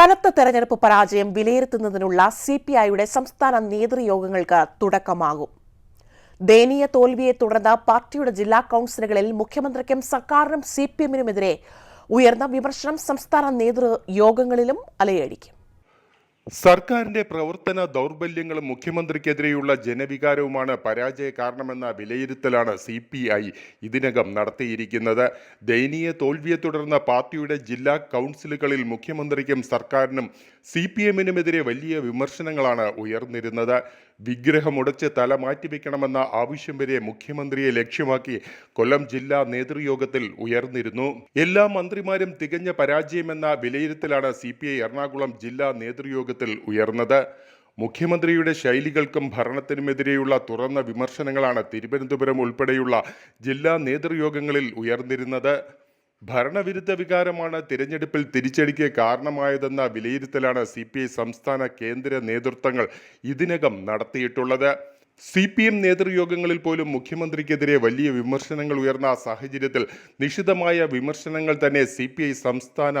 കനത്ത തെരഞ്ഞെടുപ്പ് പരാജയം വിലയിരുത്തുന്നതിനുള്ള സി പി ഐയുടെ സംസ്ഥാന നേതൃയോഗങ്ങൾക്ക് തുടക്കമാകും. ദയനീയ തോൽവിയെ തുടർന്ന് പാർട്ടിയുടെ ജില്ലാ കൗൺസിലുകളിൽ മുഖ്യമന്ത്രിക്കും സർക്കാരിനും സി പി എമ്മിനുമെതിരെ ഉയർന്ന വിമർശനം സംസ്ഥാന നേതൃയോഗങ്ങളിലും അലയടിക്കും. സർക്കാരിന്റെ പ്രവർത്തന ദൗർബല്യങ്ങളും മുഖ്യമന്ത്രിക്കെതിരെയുള്ള ജനവികാരവുമാണ് പരാജയ കാരണമെന്ന വിലയിരുത്തലാണ് സി പി ഐ ഇതിനകം നടത്തിയിരിക്കുന്നത്. ദയനീയ തോൽവിയെ തുടർന്ന് പാർട്ടിയുടെ ജില്ലാ കൗൺസിലുകളിൽ മുഖ്യമന്ത്രിക്കും സർക്കാരിനും സി പി എമ്മിനുമെതിരെ വലിയ വിമർശനങ്ങളാണ് ഉയർന്നിരുന്നത്. വിഗ്രഹമുടച്ച് തല മാറ്റിവെക്കണമെന്ന ആവശ്യം വരെ മുഖ്യമന്ത്രിയെ ലക്ഷ്യമാക്കി കൊല്ലം ജില്ലാ നേതൃയോഗത്തിൽ ഉയർന്നിരുന്നു. എല്ലാ മന്ത്രിമാരും തികഞ്ഞ പരാജയമെന്ന വിലയിരുത്തലാണ് സി എറണാകുളം ജില്ലാ നേതൃയോഗത്തിൽ ഉയർന്നത്. മുഖ്യമന്ത്രിയുടെ ശൈലികൾക്കും ഭരണത്തിനുമെതിരെയുള്ള തുറന്ന വിമർശനങ്ങളാണ് തിരുവനന്തപുരം ഉൾപ്പെടെയുള്ള ജില്ലാ നേതൃയോഗങ്ങളിൽ ഉയർന്നിരുന്നത്. ഭരണവിരുദ്ധ വികാരമാണ് തിരഞ്ഞെടുപ്പിൽ തിരിച്ചടിക്ക് കാരണമായതെന്ന വിലയിരുത്തലാണ് സി പി ഐ സംസ്ഥാന കേന്ദ്ര നേതൃത്വങ്ങൾ ഇതിനകം നടത്തിയിട്ടുള്ളത്. സി പി എം നേതൃയോഗങ്ങളിൽ പോലും മുഖ്യമന്ത്രിക്കെതിരെ വലിയ വിമർശനങ്ങൾ ഉയർന്ന സാഹചര്യത്തിൽ നിശിതമായ വിമർശനങ്ങൾ തന്നെ സി പി ഐ സംസ്ഥാന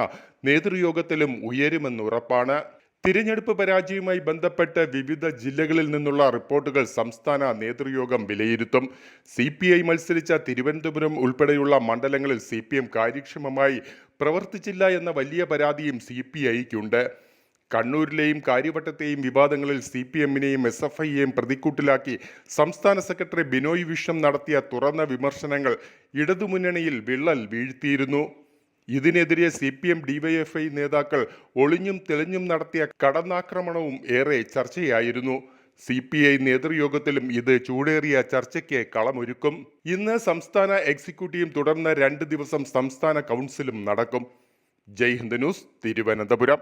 നേതൃയോഗത്തിലും ഉയരുമെന്നുറപ്പാണ്. തിരഞ്ഞെടുപ്പ് പരാജയവുമായി ബന്ധപ്പെട്ട് വിവിധ ജില്ലകളിൽ നിന്നുള്ള റിപ്പോർട്ടുകൾ സംസ്ഥാന നേതൃയോഗം വിലയിരുത്തും. സി പി ഐ മത്സരിച്ച തിരുവനന്തപുരം ഉൾപ്പെടെയുള്ള മണ്ഡലങ്ങളിൽ സി പി എം കാര്യക്ഷമമായി പ്രവർത്തിച്ചില്ല എന്ന വലിയ പരാതിയും സി പി ഐക്കുണ്ട് കണ്ണൂരിലെയും കാര്യവട്ടത്തെയും വിവാദങ്ങളിൽ സി പി എമ്മിനെയും എസ് എഫ് ഐയെയും പ്രതിക്കൂട്ടിലാക്കി സംസ്ഥാന സെക്രട്ടറി ബിനോയ് വിശ്വം നടത്തിയ തുറന്ന വിമർശനങ്ങൾ ഇടതുമുന്നണിയിൽ വിള്ളൽ വീഴ്ത്തിയിരുന്നു. ഇതിനെതിരെ സി പി എം ഡിവൈഎഫ്ഐ നേതാക്കൾ ഒളിഞ്ഞും തെളിഞ്ഞും നടത്തിയ കടന്നാക്രമണവും ഏറെ ചർച്ചയായിരുന്നു. സി പി ഐ നേതൃയോഗത്തിലും ഇത് ചൂടേറിയ ചർച്ചയ്ക്ക് കളമൊരുക്കും. ഇന്ന് സംസ്ഥാന എക്സിക്യൂട്ടീവും തുടർന്ന് രണ്ട് ദിവസം സംസ്ഥാന കൗൺസിലും നടക്കും. ജയ് ഹിന്ദ് ന്യൂസ് തിരുവനന്തപുരം.